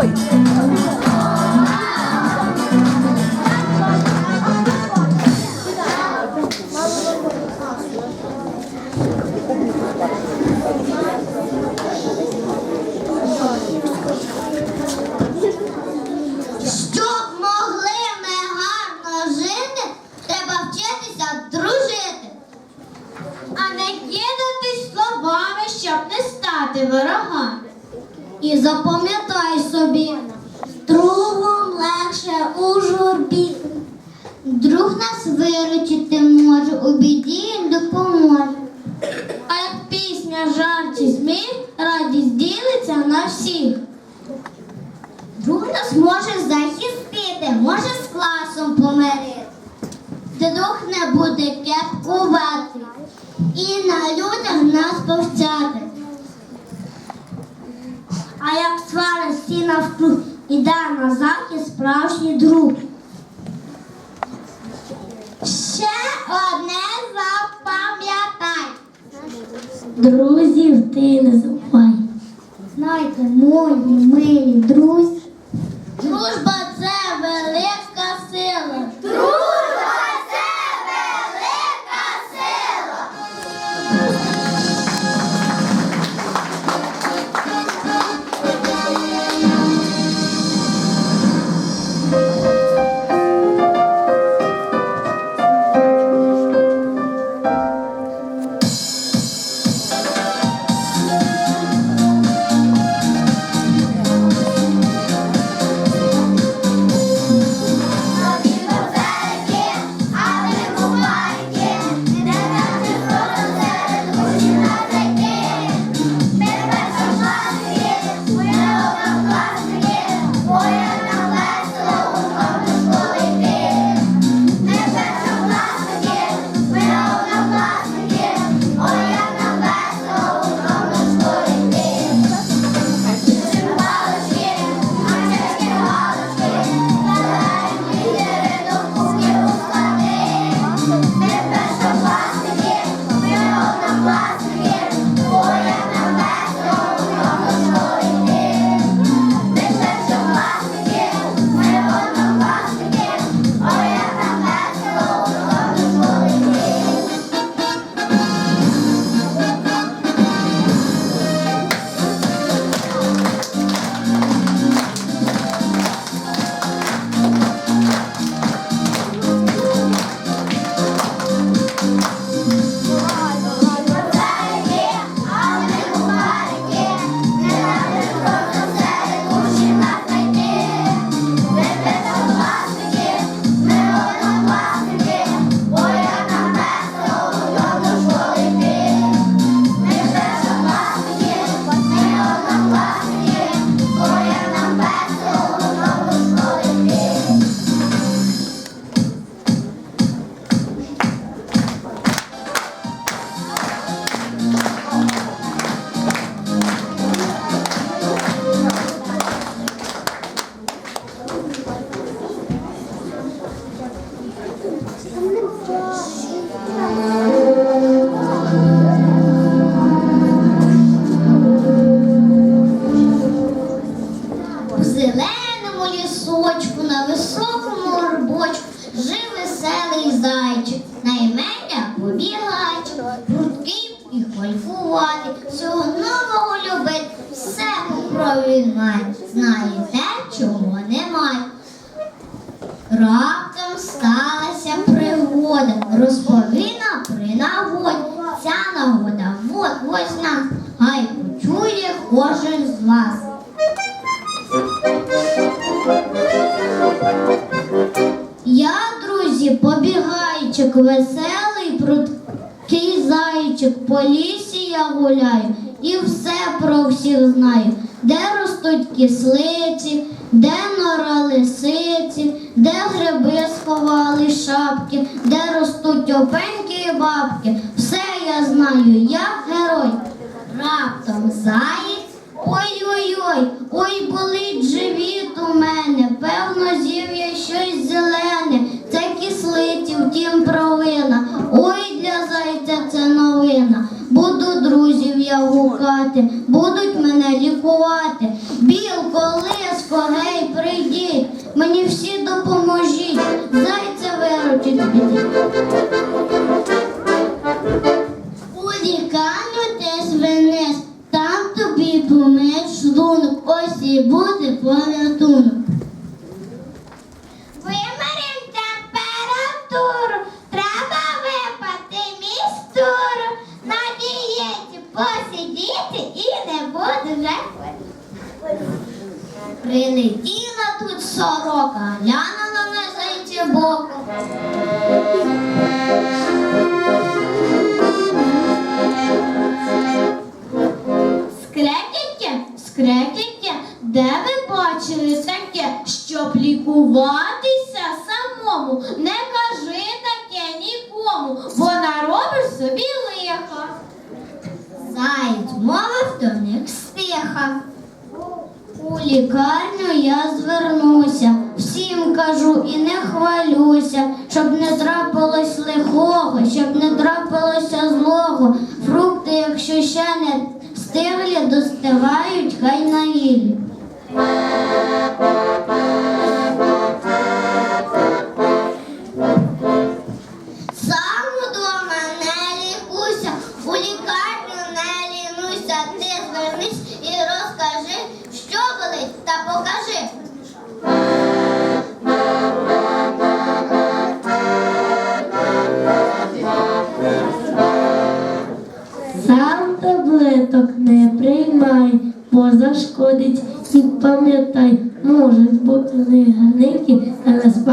Ой. У журбі. Друг нас виручити може, у біді допоможе. А як пісня жарт чи сміх, радість ділиться на всіх. Друг нас може захистити, може з класом помирити. Друг не буде кепкувати і на людях нас повчати. А як свара всі навкруг, іде на захист справжній друг. Ще одне запам'ятай. Друзів ти не забувай. Знайте, мої милі друзі. Дружба він має, знає те, чого немає. Раптом сталася пригода, розповіна при нагоді. Ця нагода вот ось нас, хай почує кожен з вас. Я, друзі, побігайчик, веселий, прудкий зайчик, по лісі я гуляю і все про всіх знаю, кислиці, де нора лисиці, де гриби сховали шапки, де ростуть опеньки і бабки. Все я знаю, я герой. Раптом заєць. Ой-ой-ой, ой, болить живіт у мене, певно, з'їв я щось зелене, це кислиці, втім провина. Ой, для зайця це новина. Буду друзів я гукати, будуть мене лікувати. Білко, лиско, гей, прийдіть, мені всі допоможіть, зайця виручить з лікуватися самому? Не кажи таке нікому, бо наробиш собі лиха. Заєць мовив до них стиха. У лікарню я звернуся, всім кажу і не хвалюся, щоб не трапилось лихого, щоб не трапилося злого. Фрукти, якщо ще не стиглі, достигають хай на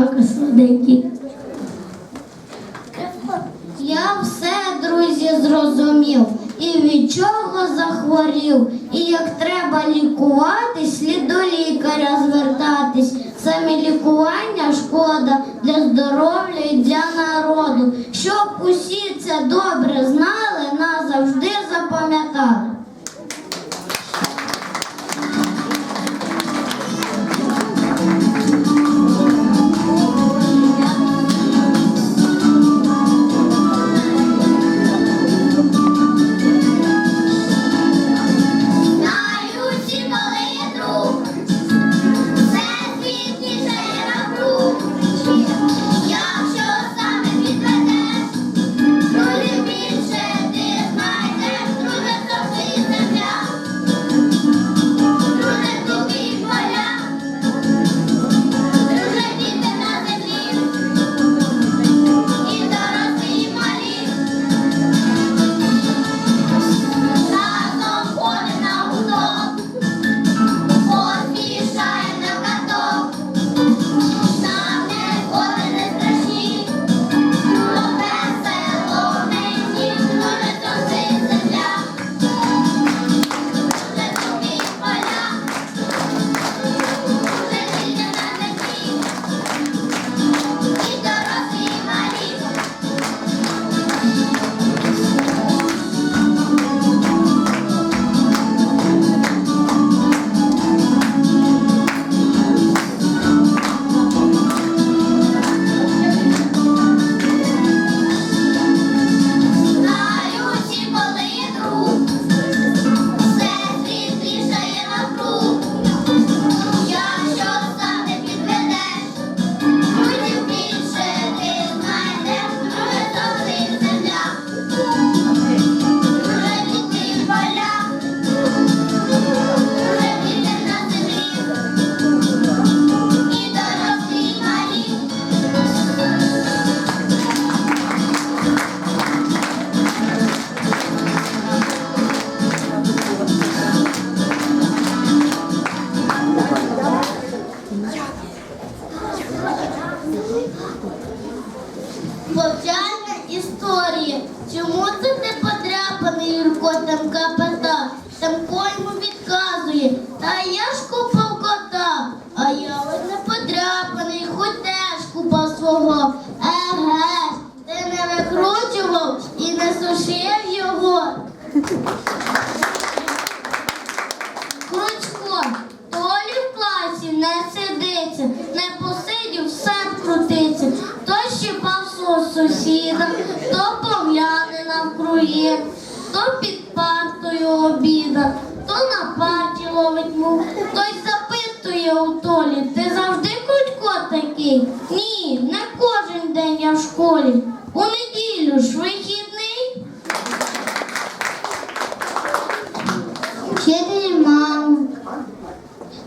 спака сладенькі. Я все, друзі, зрозумів і від чого захворів. І як треба лікуватись, слід до лікаря звертатись. Самі лікування шкода для здоров'я і для народу. Щоб усі це добре знали, назавжди запам'ятали. Кручко, толі в класі не сидиться, не посидів, все крутиться. То щипав со сусіда, то погляне навкрує, то під партою обідав.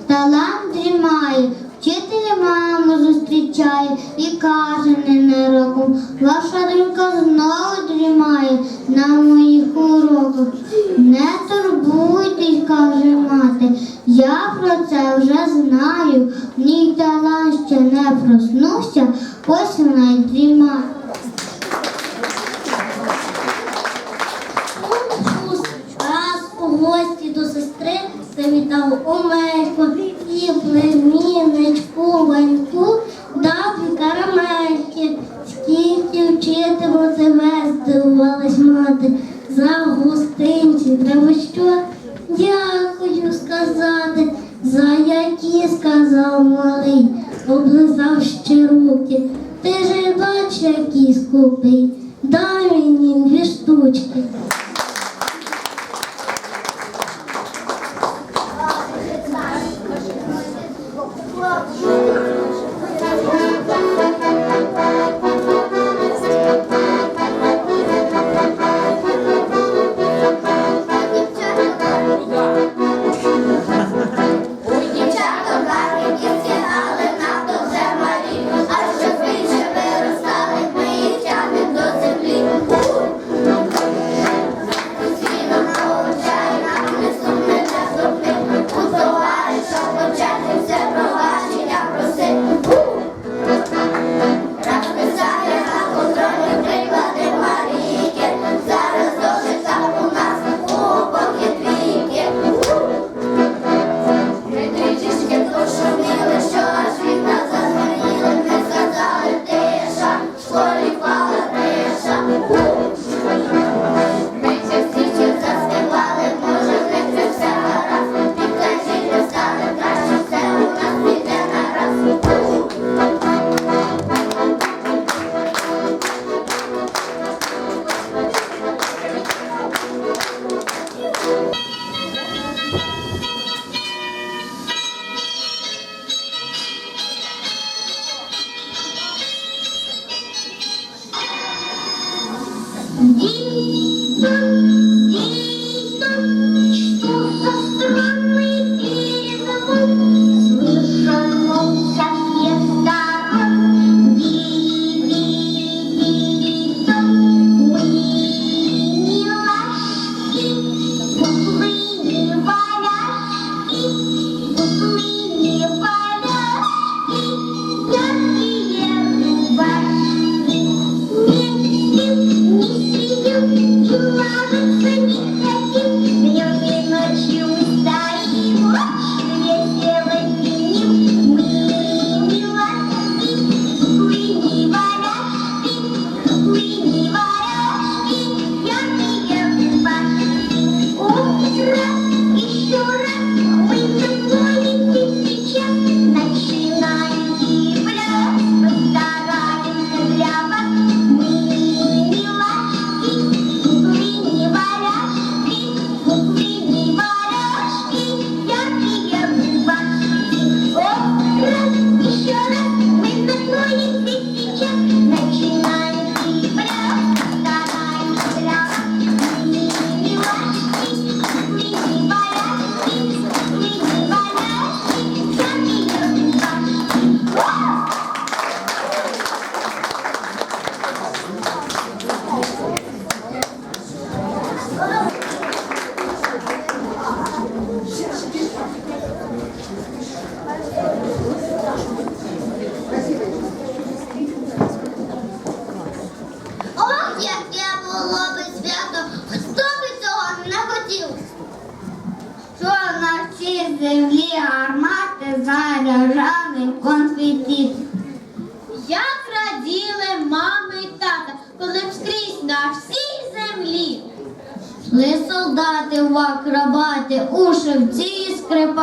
талант дрімає, вчитель маму зустрічає і каже ненароком, ваша донька знову дрімає на моїх уроках. Не турбуйтесь, каже мати, я про це вже знаю. Мій талант ще не проснувся, ось вона й дрімає. привітав кумельку і племінничку ваньку, дав карамельки, скільки вчитиму тебе здивувалась мати, за густинці. тому що я.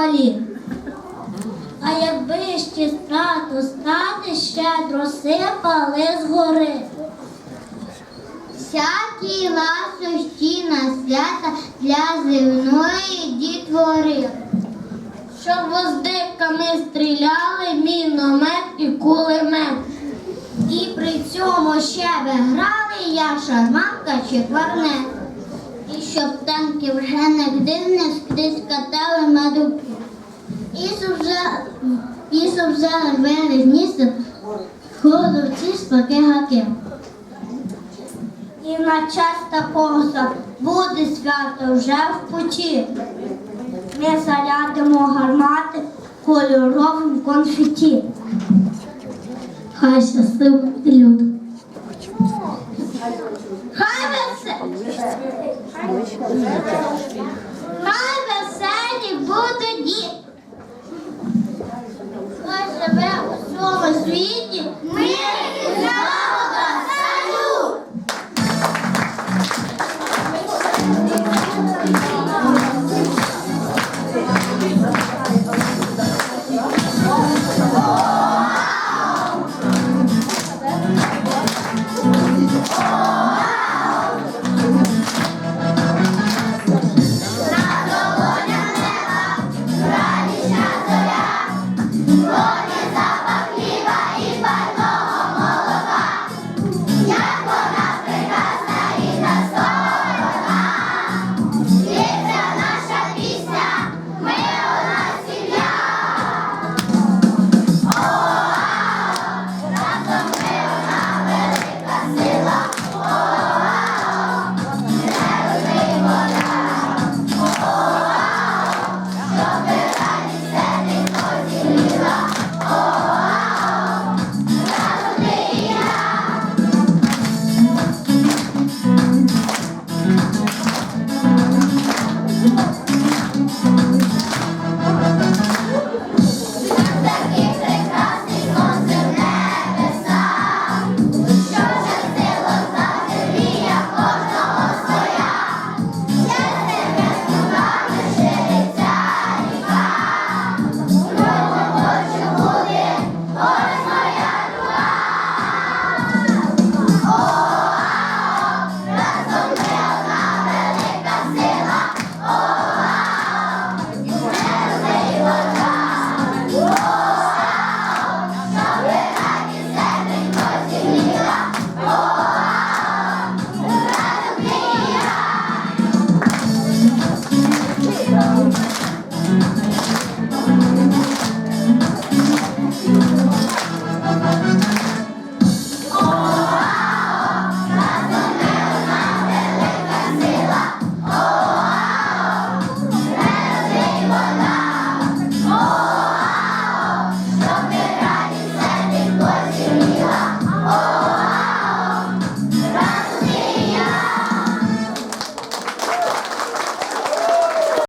далі. А якби ще страту стати щедро сипали згори. Всякі ласощі на свята для земної дітвори. Щоб воздиками стріляли міномет і кулемет. І при цьому ще виграли я шарманка чи кварнет. І щоб танки вже нігде не скрізь катали на дубі щоб вже, і щоб вже рвали гніздо, холодці спаки гаки. І на час такого буде свято вже в путі. Ми зарядимо гармати кольоровим конфеті. Хай щасливо люд. Хай веселі. Хай веселі будуть діти. Живе у цьому світі. Ми